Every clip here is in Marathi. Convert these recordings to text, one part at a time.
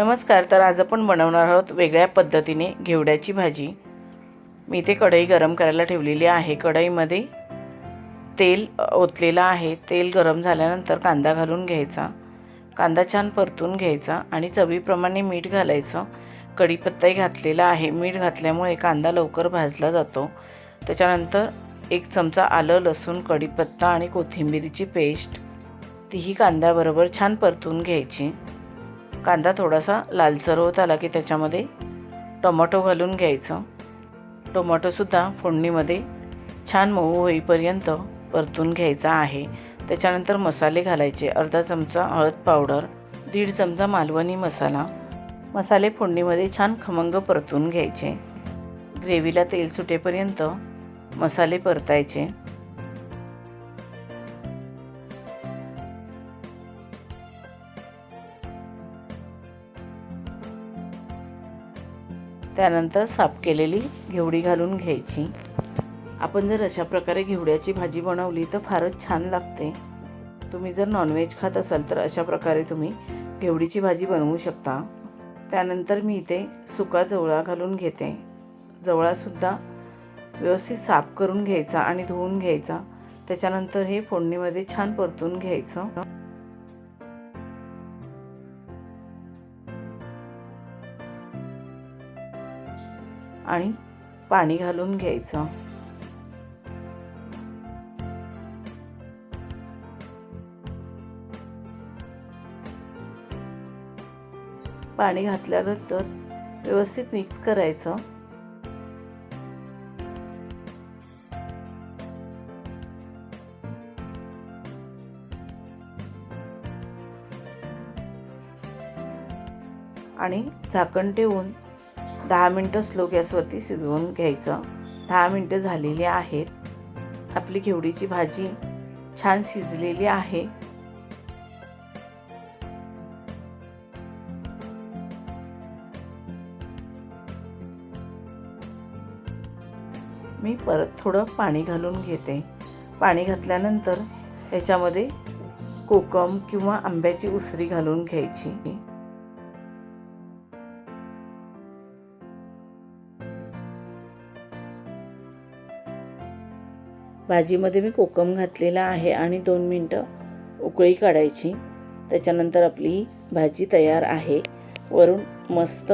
नमस्कार तर आज आपण बनवणार आहोत वेगळ्या पद्धतीने घेवड्याची भाजी. मी इथे कढई गरम करायला ठेवलेली आहे. कढईमध्ये तेल ओतलेलं आहे. तेल गरम झाल्यानंतर कांदा घालून घ्यायचा. कांदा छान परतून घ्यायचा आणि चवीप्रमाणे मीठ घालायचं. कढीपत्ताही घातलेला आहे. मीठ घातल्यामुळे कांदा लवकर भाजला जातो. त्याच्यानंतर एक चमचा आलं लसूण कढीपत्ता आणि कोथिंबिरीची पेस्ट. तीही कांद्याबरोबर छान परतून घ्यायची. कांदा थोडासा लालसर होत आला की त्याच्यामध्ये टोमॅटो घालून घ्यायचं. टोमॅटोसुद्धा फोडणीमध्ये छान मऊ होईपर्यंत परतून घ्यायचा आहे. त्याच्यानंतर मसाले घालायचे. अर्धा चमचा हळद पावडर दीड चमचा मालवणी मसाला. मसाले फोडणीमध्ये छान खमंग परतून घ्यायचे. ग्रेव्हीला तेल सुटेपर्यंत मसाले परतायचे. त्यानंतर साफ केलेली घेवडी घालून घ्यायची. आपण जर अशा प्रकारे घेवड्याची भाजी बनवली तर फारच छान लागते. तुम्ही जर नॉनव्हेज खात असाल तर अशा प्रकारे तुम्ही घेवडीची भाजी बनवू शकता. त्यानंतर मी इथे सुका जवळा घालून घेते. जवळासुद्धा व्यवस्थित साफ करून घ्यायचा आणि धुवून घ्यायचा. त्याच्यानंतर हे फोडणीमध्ये छान परतून घ्यायचं. आणि पाणी घालून घ्यायचं. पाणी घातल्यानंतर व्यवस्थित मिक्स करायचं. आणि झाकण ठेवून दहा मिनटं स्लो गॅसवरती शिजवून घ्यायचं. दहा मिनटं झालेली आहेत. आपली घेवडीची भाजी छान शिजलेली आहे. मी परत थोडं पाणी घालून घेते. पाणी घातल्यानंतर याच्यामध्ये कोकम किंवा आंब्याची उसरी घालून घ्यायची. भाजीमध्ये मी कोकम घातलेला आहे आणि दोन मिनटं उकळी काढायची. त्याच्यानंतर आपली भाजी तयार आहे. वरून मस्त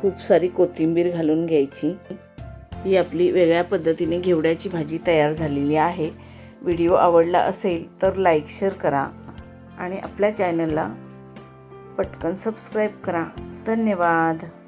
खूप सारी कोथिंबीर घालून घ्यायची. ही आपली वेगळ्या पद्धतीने घेवड्याची भाजी तयार झालेली आहे. व्हिडिओ आवडला असेल तर लाईक शेअर करा आणि आपल्या चॅनलला पटकन सबस्क्राईब करा. धन्यवाद.